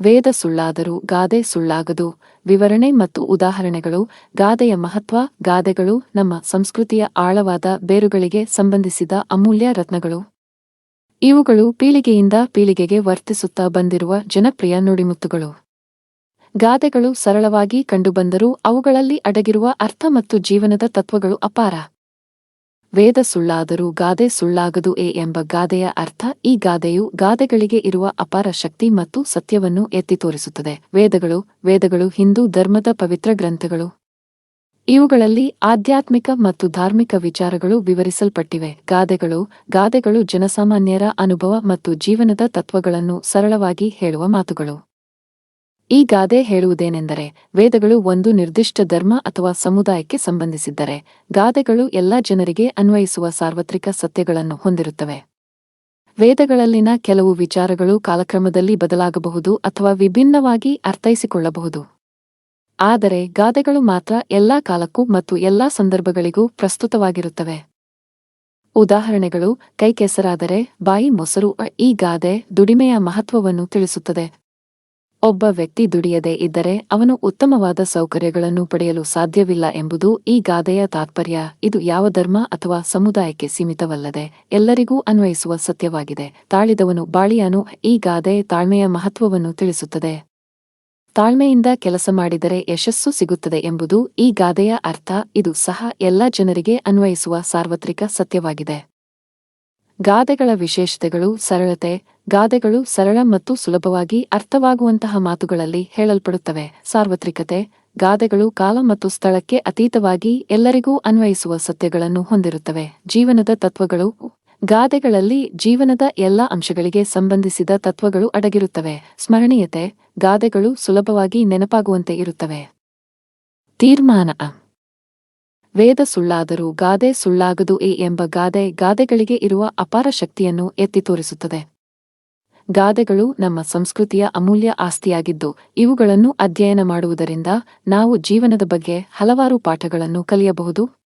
ವೇದ ಸುಳ್ಳಾದರೂ ಗಾದೆ ಸುಳ್ಳಾಗದು. ವಿವರಣೆ ಮತ್ತು ಉದಾಹರಣೆಗಳು, ಗಾದೆಯ ಮಹತ್ವ, ಗಾದೆಗಳು ನಮ್ಮ ಸಂಸ್ಕೃತಿಯ ಆಳವಾದ ಬೇರುಗಳಿಗೆ ಸಂಬಂಧಿಸಿದ ಅಮೂಲ್ಯ ರತ್ನಗಳು. ಇವುಗಳು ಪೀಳಿಗೆಯಿಂದ ಪೀಳಿಗೆಗೆ ವರ್ತಿಸುತ್ತಾ ಬಂದಿರುವ ಜನಪ್ರಿಯ ನುಡಿಮುತ್ತುಗಳು. ಗಾದೆಗಳು ಸರಳವಾಗಿ ಕಂಡುಬಂದರೂ ಅವುಗಳಲ್ಲಿ ಅಡಗಿರುವ ಅರ್ಥ ಮತ್ತು ಜೀವನದ ತತ್ವಗಳು ಅಪಾರ. ವೇದ ಸುಳ್ಳಾದರೂ ಗಾದೆ ಸುಳ್ಳಾಗದು ಎ ಎಂಬ ಗಾದೆಯ ಅರ್ಥ ಈ ಗಾದೆಯು ಗಾದೆಗಳಿಗೆ ಇರುವ ಅಪಾರ ಶಕ್ತಿ ಮತ್ತು ಸತ್ಯವನ್ನು ಎತ್ತಿ ತೋರಿಸುತ್ತದೆ. ವೇದಗಳು ವೇದಗಳು, ಹಿಂದೂ ಧರ್ಮದ ಪವಿತ್ರ ಗ್ರಂಥಗಳು. ಇವುಗಳಲ್ಲಿ ಆಧ್ಯಾತ್ಮಿಕ ಮತ್ತು ಧಾರ್ಮಿಕ ವಿಚಾರಗಳು ವಿವರಿಸಲ್ಪಟ್ಟಿವೆ. ಗಾದೆಗಳು ಗಾದೆಗಳು ಜನಸಾಮಾನ್ಯರ ಅನುಭವ ಮತ್ತು ಜೀವನದ ತತ್ವಗಳನ್ನು ಸರಳವಾಗಿ ಹೇಳುವ ಮಾತುಗಳು. ಈ ಗಾದೆ ಹೇಳುವುದೇನೆಂದರೆ ವೇದಗಳು ಒಂದು ನಿರ್ದಿಷ್ಟ ಧರ್ಮ ಅಥವಾ ಸಮುದಾಯಕ್ಕೆ ಸಂಬಂಧಿಸಿದ್ದರೆ ಗಾದೆಗಳು ಎಲ್ಲ ಜನರಿಗೆ ಅನ್ವಯಿಸುವ ಸಾರ್ವತ್ರಿಕ ಸತ್ಯಗಳನ್ನು ಹೊಂದಿರುತ್ತವೆ. ವೇದಗಳಲ್ಲಿನ ಕೆಲವು ವಿಚಾರಗಳು ಕಾಲಕ್ರಮದಲ್ಲಿ ಬದಲಾಗಬಹುದು ಅಥವಾ ವಿಭಿನ್ನವಾಗಿ ಅರ್ಥೈಸಿಕೊಳ್ಳಬಹುದು. ಆದರೆ ಗಾದೆಗಳು ಮಾತ್ರ ಎಲ್ಲಾ ಕಾಲಕ್ಕೂ ಮತ್ತು ಎಲ್ಲಾ ಸಂದರ್ಭಗಳಿಗೂ ಪ್ರಸ್ತುತವಾಗಿರುತ್ತವೆ. ಉದಾಹರಣೆಗಳು ಕೈ ಕೆಸರಾದರೆ ಬಾಯಿ ಮೊಸರು, ಈ ಗಾದೆ ದುಡಿಮೆಯ ಮಹತ್ವವನ್ನು ತಿಳಿಸುತ್ತದೆ. ಒಬ್ಬ ವ್ಯಕ್ತಿ ದುಡಿಯದೇ ಇದ್ದರೆ ಅವನು ಉತ್ತಮವಾದ ಸೌಕರ್ಯಗಳನ್ನು ಪಡೆಯಲು ಸಾಧ್ಯವಿಲ್ಲ ಎಂಬುದು ಈ ಗಾದೆಯ ತಾತ್ಪರ್ಯ. ಇದು ಯಾವ ಧರ್ಮ ಅಥವಾ ಸಮುದಾಯಕ್ಕೆ ಸೀಮಿತವಲ್ಲದೆ ಎಲ್ಲರಿಗೂ ಅನ್ವಯಿಸುವ ಸತ್ಯವಾಗಿದೆ. ತಾಳಿದವನು ಬಾಳಿಯಾನು, ಈ ಗಾದೆ ತಾಳ್ಮೆಯ ಮಹತ್ವವನ್ನು ತಿಳಿಸುತ್ತದೆ. ತಾಳ್ಮೆಯಿಂದ ಕೆಲಸ ಮಾಡಿದರೆ ಯಶಸ್ಸು ಸಿಗುತ್ತದೆ ಎಂಬುದು ಈ ಗಾದೆಯ ಅರ್ಥ. ಇದು ಸಹ ಎಲ್ಲ ಜನರಿಗೆ ಅನ್ವಯಿಸುವ ಸಾರ್ವತ್ರಿಕ ಸತ್ಯವಾಗಿದೆ. ಗಾದೆಗಳ ವಿಶೇಷತೆಗಳು ಸರಳತೆ ಗಾದೆಗಳು ಸರಳ ಮತ್ತು ಸುಲಭವಾಗಿ ಅರ್ಥವಾಗುವಂತಹ ಮಾತುಗಳಲ್ಲಿ ಹೇಳಲ್ಪಡುತ್ತವೆ. ಸಾರ್ವತ್ರಿಕತೆ, ಗಾದೆಗಳು ಕಾಲ ಮತ್ತು ಸ್ಥಳಕ್ಕೆ ಅತೀತವಾಗಿ ಎಲ್ಲರಿಗೂ ಅನ್ವಯಿಸುವ ಸತ್ಯಗಳನ್ನು ಹೊಂದಿರುತ್ತವೆ. ಜೀವನದ ತತ್ವಗಳು, ಗಾದೆಗಳಲ್ಲಿ ಜೀವನದ ಎಲ್ಲ ಅಂಶಗಳಿಗೆ ಸಂಬಂಧಿಸಿದ ತತ್ವಗಳು ಅಡಗಿರುತ್ತವೆ. ಸ್ಮರಣೀಯತೆ, ಗಾದೆಗಳು ಸುಲಭವಾಗಿ ನೆನಪಾಗುವಂತೆ ಇರುತ್ತವೆ. ತೀರ್ಮಾನ. ವೇದ ಸುಳ್ಳಾದರೂ ಗಾದೆ ಸುಳ್ಳಾಗದು ಎ ಎಂಬ ಗಾದೆ ಗಾದೆಗಳಿಗೆ ಇರುವ ಅಪಾರ ಶಕ್ತಿಯನ್ನು ಎತ್ತಿ ತೋರಿಸುತ್ತದೆ. ಗಾದೆಗಳು ನಮ್ಮ ಸಂಸ್ಕೃತಿಯ ಅಮೂಲ್ಯ ಆಸ್ತಿಯಾಗಿದ್ದು ಇವುಗಳನ್ನು ಅಧ್ಯಯನ ಮಾಡುವುದರಿಂದ ನಾವು ಜೀವನದ ಬಗ್ಗೆ ಹಲವಾರು ಪಾಠಗಳನ್ನು ಕಲಿಯಬಹುದು.